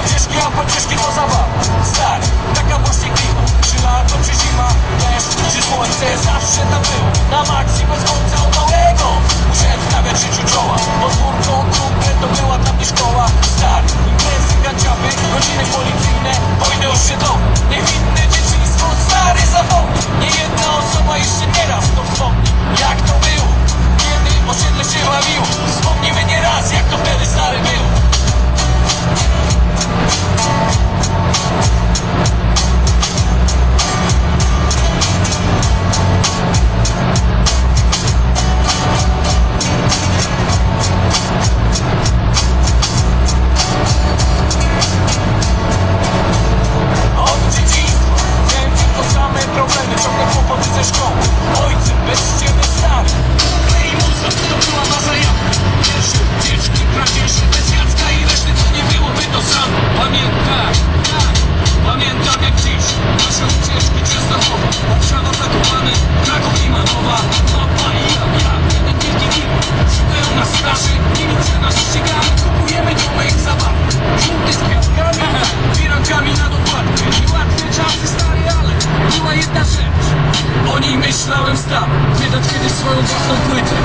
to pocieszki, a pocieszki to zabawa Stary, taka właśnie klima. Czy lato, czy zima, deszcz, czy słońce Zawsze tam był, na maksie bez końca od małego. Musiałem stawiać życiu czoła. Podwórko, kumpel to była dla mnie szkoła. Stary, imprezy, ganciapy, godziny policyjne Od dzieciństwa miałem same problemy. Ciągle kłopoty ze szkoły Ojcy bez ciebie stary O niej myślałem stale Wydać kiedyś swoją własną płytę